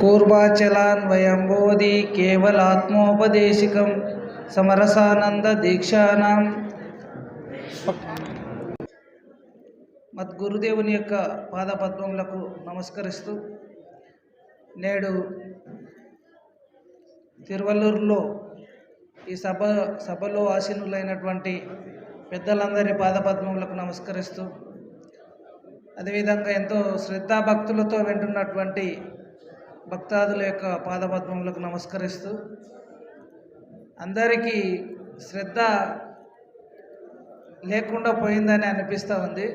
కూర్వాచలాన్వయంబోధి కేవలాత్మోపదేశికం సమరసానంద దీక్షానాం. మద్గురుదేవుని యొక్క పాదపద్మములకు నమస్కరిస్తూ నేడు తిరువల్లూరులో ఈ సభ సభలో ఆసీనులైనటువంటి పెద్దలందరి పాదపద్మములకు నమస్కరిస్తూ అదేవిధంగా ఎంతో శ్రద్ధాభక్తులతో వింటున్నటువంటి భక్తాదుల యొక్క పాదపద్మములకు నమస్కరిస్తూ అందరికీ శ్రద్ధ లేకుండా పోయిందని అనిపిస్తూ ఉంది.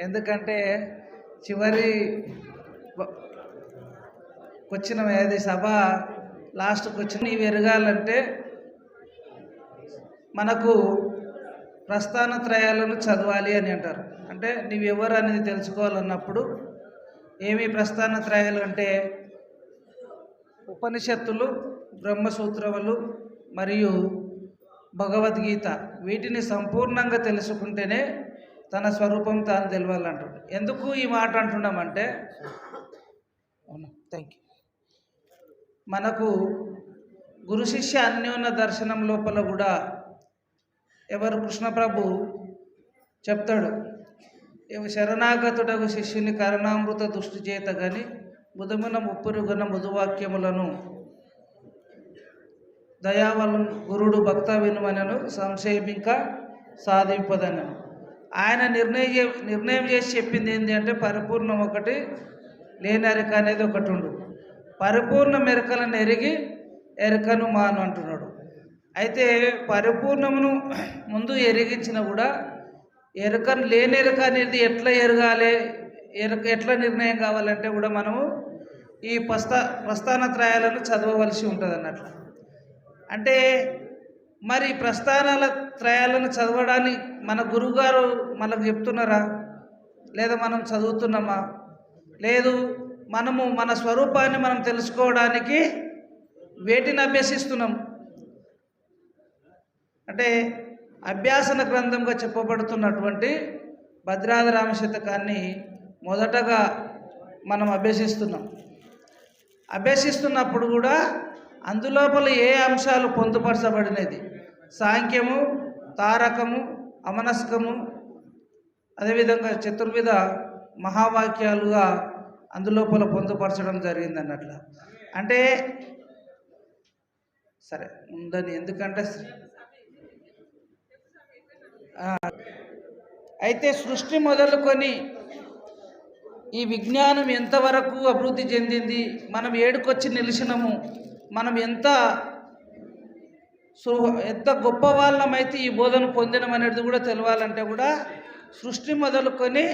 ఎందుకంటే చివరి వచ్చిన ఏది? సభ లాస్ట్కి వచ్చిన ఇవి ఎరగాలంటే మనకు ప్రస్థాన త్రయాలను చదవాలి అని అంటారు. అంటే నీవెవరు అనేది తెలుసుకోవాలన్నప్పుడు ఏమి ప్రస్థాన త్రయాలు అంటే ఉపనిషత్తులు బ్రహ్మసూత్రములు మరియు భగవద్గీత వీటిని సంపూర్ణంగా తెలుసుకుంటేనే తన స్వరూపం తాను తెలవాలంటాడు ఎందుకు ఈ మాట అంటున్నామంటే అవును? థ్యాంక్ యూ మనకు గురు శిష్య అన్యోన్య దర్శనం లోపల కూడా ఎవరు కృష్ణప్రభు చెప్తాడు శరణాగతుడకు శరణాగతుడగు శిష్యుని కరుణామృత దృష్టి చేత గని బుధమున ముప్పురుగున మృదువాక్యములను దయావలం గురుడు భక్త వినుమనను సంక్షేమింక సాధింపదనను. ఆయన నిర్ణయం నిర్ణయం చేసి చెప్పింది ఏంటి అంటే పరిపూర్ణం ఒకటి లేని ఎరక అనేది ఒకటి ఉండు. పరిపూర్ణం ఎరకలను ఎరిగి ఎరకను మాను అంటున్నాడు. అయితే పరిపూర్ణమును ముందు ఎరిగించిన కూడా ఎరకను లేని ఎరక అనేది ఎట్లా ఎరగాలి? ఎరక ఎట్లా నిర్ణయం కావాలంటే కూడా మనము ఈ ప్రస్థా ప్రస్థాన త్రయాలను చదవవలసి ఉంటుంది అన్నట్లు. అంటే మరి ప్రస్థానాల త్రయాలను చదవడానికి మన గురువుగారు మనకు చెప్తున్నారా? లేదా మనం చదువుతున్నామా? లేదు మనము మన స్వరూపాన్ని మనం తెలుసుకోవడానికి వేటిని అభ్యసిస్తున్నాం? అంటే అభ్యాసన గ్రంథంగా చెప్పబడుతున్నటువంటి భద్రాద్రి రామశతకాన్ని మొదటగా మనం అభ్యసిస్తున్నాం. అభ్యసిస్తున్నప్పుడు కూడా అందులోపల ఏ అంశాలు పొందుపరచబడినది? సాంఖ్యము తారకము అమనస్కము అదేవిధంగా చతుర్విధ మహావాక్యాలుగా అందులోపల పొందుపరచడం జరిగింది అన్నట్ల అంటే సరే ఉందని. ఎందుకంటే అయితే సృష్టి మొదలుకొని ఈ విజ్ఞానం ఎంతవరకు అభివృద్ధి చెందింది? మనం ఏడుకొచ్చి నిలిచినము. మనం ఎంత సో ఎంత గొప్ప వాళ్ళమైతే ఈ బోధన పొందినం అనేది కూడా తెలవాలంటే కూడా సృష్టి మొదలుకొని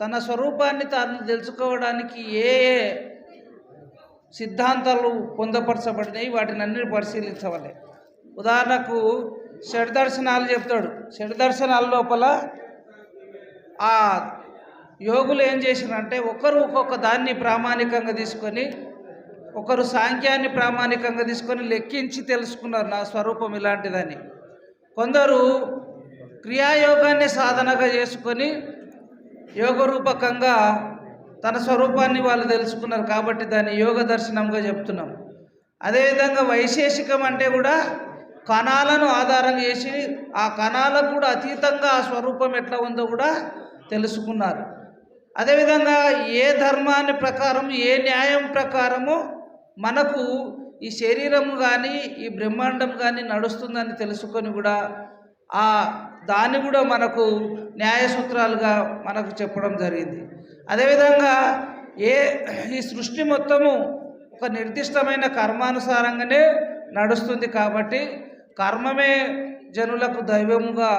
తన స్వరూపాన్ని తాను తెలుసుకోవడానికి ఏ ఏ సిద్ధాంతాలు పొందపరచబడినాయి వాటిని అన్ని పరిశీలించవాలి. ఉదాహరణకు షడ్ దర్శనాలు చెప్తాడు. షడ్దర్శనాల లోపల ఆ యోగులు ఏం చేసినారంటే ఒకరు ఒక్కొక్క దాన్ని ప్రామాణికంగా తీసుకొని ఒకరు సాంఖ్యాన్ని ప్రామాణికంగా తీసుకొని లెక్కించి తెలుసుకున్నారు నా స్వరూపం ఇలాంటిదని. కొందరు క్రియాయోగాన్ని సాధనగా చేసుకొని యోగరూపకంగా తన స్వరూపాన్ని వాళ్ళు తెలుసుకున్నారు కాబట్టి దాన్ని యోగ దర్శనంగా చెప్తున్నాం. అదేవిధంగా వైశేషికం అంటే కూడా కణాలను ఆధారంగా చేసి ఆ కణాలకు కూడా అతీతంగా ఆ స్వరూపం ఎట్లా ఉందో కూడా తెలుసుకున్నారు. అదేవిధంగా ఏ ధర్మాన్ని ప్రకారం ఏ న్యాయం ప్రకారము మనకు ఈ శరీరం కానీ ఈ బ్రహ్మాండం కానీ నడుస్తుందని తెలుసుకొని కూడా ఆ దాన్ని కూడా మనకు న్యాయ సూత్రాలుగా మనకు చెప్పడం జరిగింది. అదేవిధంగా ఏ ఈ సృష్టి మొత్తము ఒక నిర్దిష్టమైన కర్మానుసారంగానే నడుస్తుంది కాబట్టి కర్మమే జనులకు దైవముగా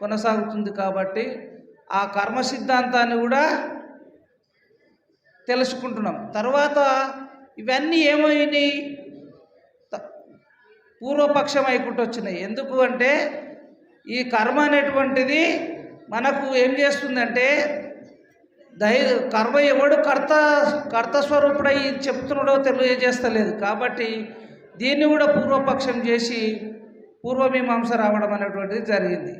కొనసాగుతుంది కాబట్టి ఆ కర్మ సిద్ధాంతాన్ని కూడా తెలుసుకుంటున్నాం. తర్వాత ఇవన్నీ ఏమైనాయి పూర్వపక్షం అయికుంటూ వచ్చినాయి ఎందుకు అంటే ఈ కర్మ అనేటువంటిది మనకు ఏం చేస్తుందంటే దై కర్మ ఎవడు కర్త కర్త స్వరూపుడై చెప్తున్నాడో తెలియజేస్తలేదు. కాబట్టి దీన్ని కూడా పూర్వపక్షం చేసి పూర్వమీమాంస రావడం అనేటువంటిది జరిగింది.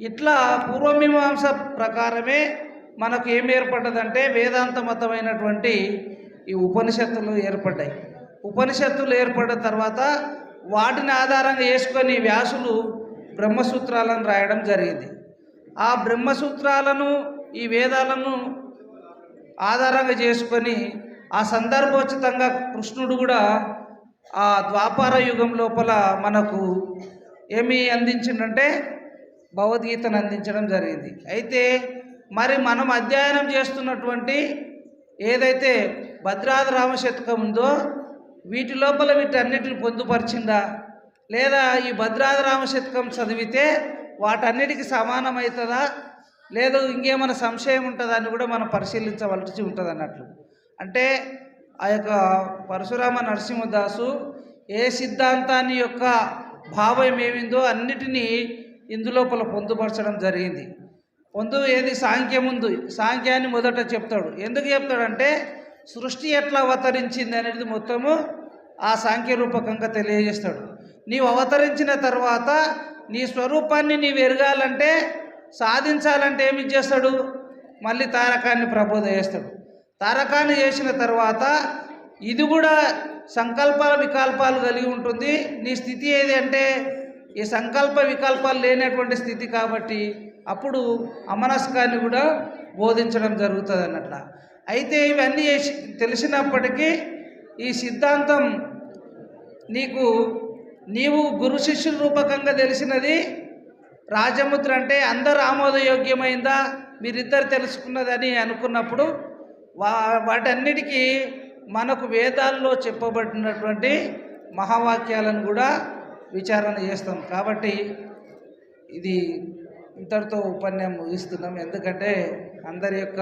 ఇట్లా పూర్వమీమాంస ప్రకారమే మనకు ఏం ఏర్పడ్డదంటే వేదాంత మతమైనటువంటి ఈ ఉపనిషత్తులు ఏర్పడ్డాయి. ఉపనిషత్తులు ఏర్పడిన తర్వాత వాటిని ఆధారంగా చేసుకొని వ్యాసులు బ్రహ్మసూత్రాలను రాయడం జరిగింది. ఆ బ్రహ్మసూత్రాలను ఈ వేదాలను ఆధారంగా చేసుకొని ఆ సందర్భోచితంగా కృష్ణుడు కూడా ఆ ద్వాపార యుగం లోపల మనకు ఏమి అందించిందంటే భగవద్గీతను అందించడం జరిగింది. అయితే మరి మనం అధ్యయనం చేస్తున్నటువంటి ఏదైతే భద్రాద్రి రామశతకం ఉందో వీటి లోపల వీటన్నిటిని పొందుపరిచిందా? లేదా ఈ భద్రాద్రి రామశతకం చదివితే వాటన్నిటికి సమానమవుతుందా? లేదా ఇంకేమైనా సంశయం ఉంటుందా అని కూడా మనం పరిశీలించవలసి ఉంటుంది అన్నట్లు అంటే ఆ యొక్క పరశురామ నరసింహదాసు ఏ సిద్ధాంతాన్ని యొక్క భావం ఏమిందో అన్నిటినీ ఇందులోపల పొందుపరచడం జరిగింది. పొందు ఏది? సాంఖ్యం ఉంది సాంఖ్యాన్ని మొదట చెప్తాడు. ఎందుకు చెప్తాడంటే సృష్టి ఎట్లా అవతరించింది అనేది మొత్తము ఆ సాంఖ్య రూపకంగా తెలియజేస్తాడు. నీవు అవతరించిన తర్వాత నీ స్వరూపాన్ని నీవు ఎరగాలంటే సాధించాలంటే ఏమి చేస్తాడు? మళ్ళీ తారకాన్ని ప్రబోధ చేస్తాడు. తారకాన్ని చేసిన తర్వాత ఇది కూడా సంకల్పాల వికల్పాలు కలిగి ఉంటుంది. నీ స్థితి ఏది అంటే ఈ సంకల్ప వికల్పాలు లేనటువంటి స్థితి కాబట్టి అప్పుడు అమనస్కాన్ని కూడా బోధించడం జరుగుతుంది అన్నట్ల అయితే ఇవన్నీ చేసి- తెలిసినప్పటికీ ఈ సిద్ధాంతం నీకు నీవు గురు శిష్యుల రూపకంగా తెలిసినది రాజముద్ర అంటే అందరు ఆమోదయోగ్యమైందా మీరిద్దరు తెలుసుకున్నదని అనుకున్నప్పుడు వా వాటన్నిటికీ మనకు వేదాల్లో చెప్పబడినటువంటి మహావాక్యాలను కూడా విచారణ చేస్తాం. కాబట్టి ఇది ఇంతటితో ఉపన్యాసం ముగిస్తున్నాం. ఎందుకంటే అందరి యొక్క